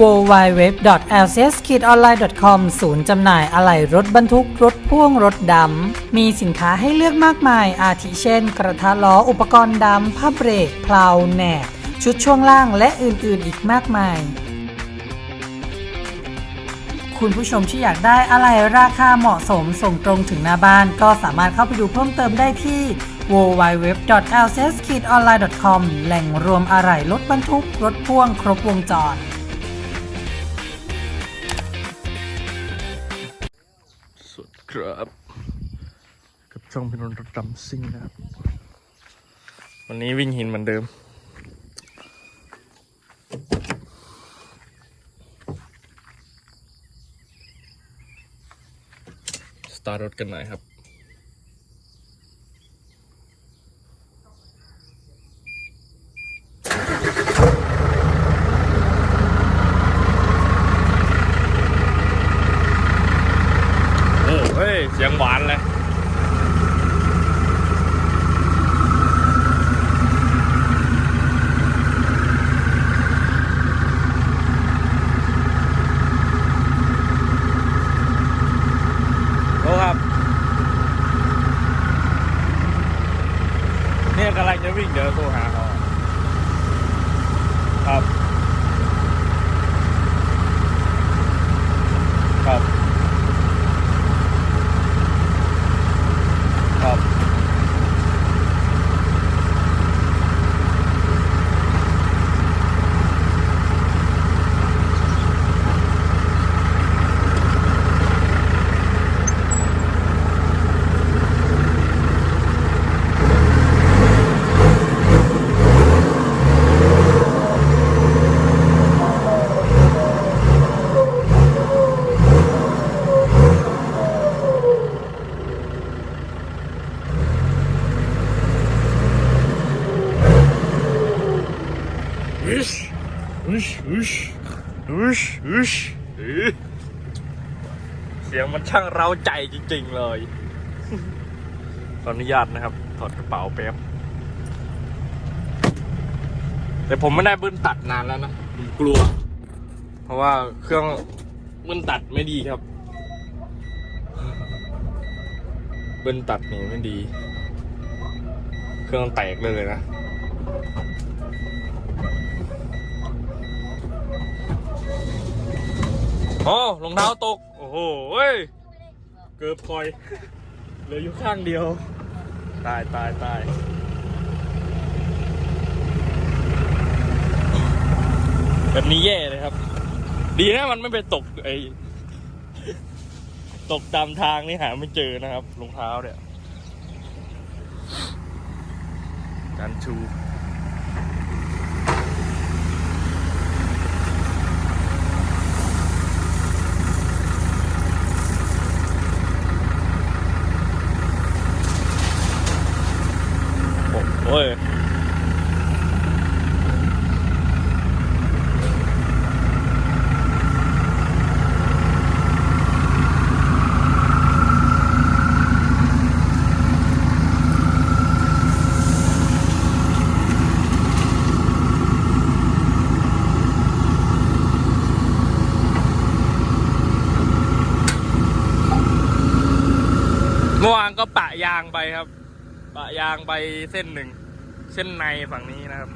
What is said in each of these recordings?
www.lcs-online.com ศูนย์จำหน่ายอะไหล่รถบรรทุก รถพ่วงรถดำ มีสินค้าให้เลือกมากมาย อาทิเช่น กระทะล้ออุปกรณ์ดำผ้าเบรกพลาวแหนบชุดช่วงล่างและอื่นๆอีกมากมาย คุณผู้ชมที่อยากได้อะไรราคาเหมาะสมส่งตรงถึงหน้าบ้าน ก็สามารถเข้าไปดูเพิ่มเติมได้ที่ www.lcs-online.com แหล่งรวมอะไหล่รถบรรทุก รถพ่วงครบวงจร ครับ กับช่องพินนท์รถดำซิ่งนะครับ วันนี้วิ่งหินเหมือนเดิม สตาร์ทรถกันหน่อยครับ โอ้เฮ้ย เสียงหวานเลย โอ้ครับ เนี่ยกำลังจะวิ่งเดี๋ยวโทรหาเขาครับ ครับ ครับ อุช อุชอุชอุชเสียงมันช่างเร้าใจจริง ๆ เลย ขออนุญาตนะครับ ถอดกระเป๋าแป๊บ แต่ผมไม่ได้บึ้นตัดนานแล้วนะผมกลัว เพราะว่าเครื่องบึ้นตัดไม่ดีครับเบิ้ลตัดนี่ไม่ดี เครื่องแตกเลยนะ โอ้รองเท้าตก โอ้โหเว้ยเกือบคอย เหลืออยู่ข้างเดียว ตายตายตายแบบนี้แย่เลยครับ ดีนะมันไม่ไปตกไอ้ตกตามทางนี่หาไม่เจอนะครับรองเท้าเนี่ยการชู เมื่อวานก็ปะยางไปครับ ปะยางไปเส้นหนึ่ง เส้นในฝั่งนี้นะครับ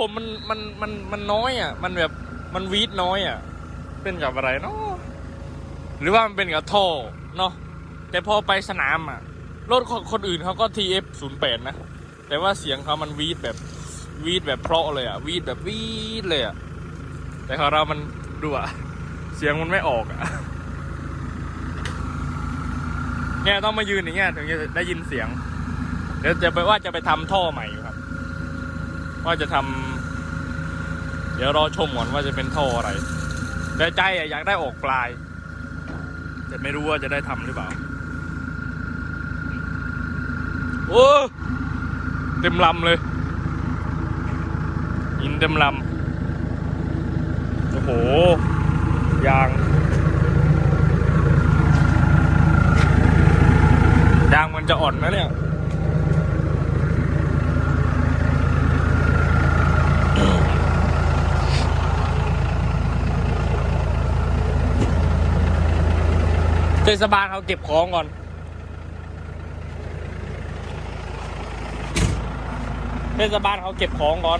เมันมันมันมันน้อยอะ มันแบบมันวีดน้อยอะ เป็นกับอะไรเนาะหรือว่ามันเป็นกับท่อเนาะแต่พอไปสนามอะรถคนอื่นเขาก็ TF 0 8 นะ แต่ว่าเสียงเขามันวีดแบบวีดแบบเพราะเลยอะ วีดแบบวีดเลยอะ แต่ของเรามันดูอะเสียงมันไม่ออกอะเนี่ยต้องมายืนอย่างเงี้ยถึงจะได้ยินเสียง เดี๋ยวจะไปว่าจะไปทำท่อใหม่ครับ ว่าจะทำเดี๋ยวรอชมก่อนว่าจะเป็นท่ออะไรแต่ใจอยากได้ออกปลาย แต่ไม่รู้ว่าจะได้ทำหรือเปล่า โอ้เต็มลำเลยหินเต็มลำโอ้โห ยาง ยางมันจะอ่อนนะเนี่ย เทศบาลเขาเก็บของก่อน เทศบาลเขาเก็บของก่อน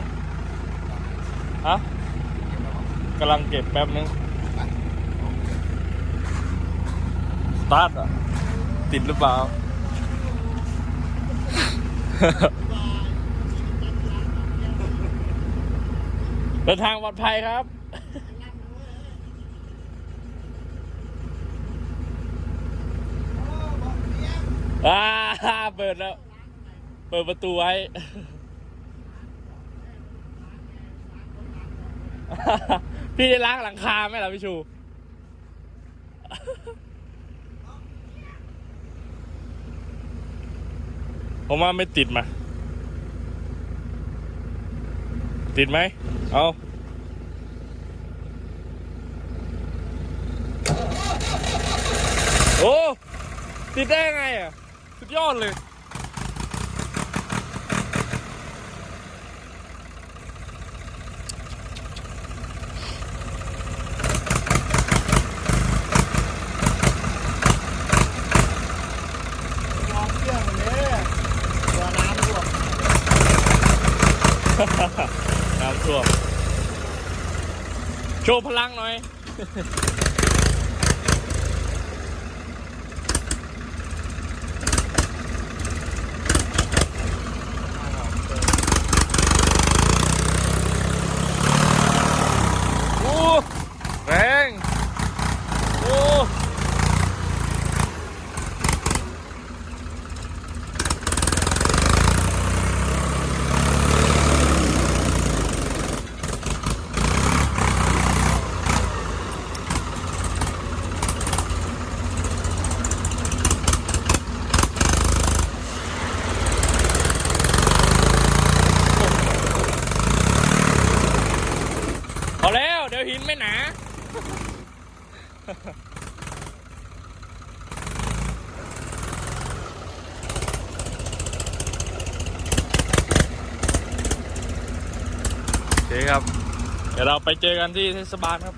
ฮะกำลังเก็บแป๊บนึงสตาร์ทอะ ติดหรือเปล่า เดินทางปลอดภัยครับ อ่าเปิดแล้ว เปิดประตูไว้ พี่ได้ล้างหลังคาไหมล่ะพี่ชู ผมว่าไม่ติดมา ติดไหม เอาโอ้ ติดได้ไงอะ สุดยอดเลยมองเครื่องเลยตัวน้ำท่วมน้ำท่วมโชว์พลังหน่อย โอ้แรงโอ้พอแล้ว เดี๋ยวหินไม่หนา โอเคครับ เดี๋ยวเราไปเจอกันที่เทศบาลครับ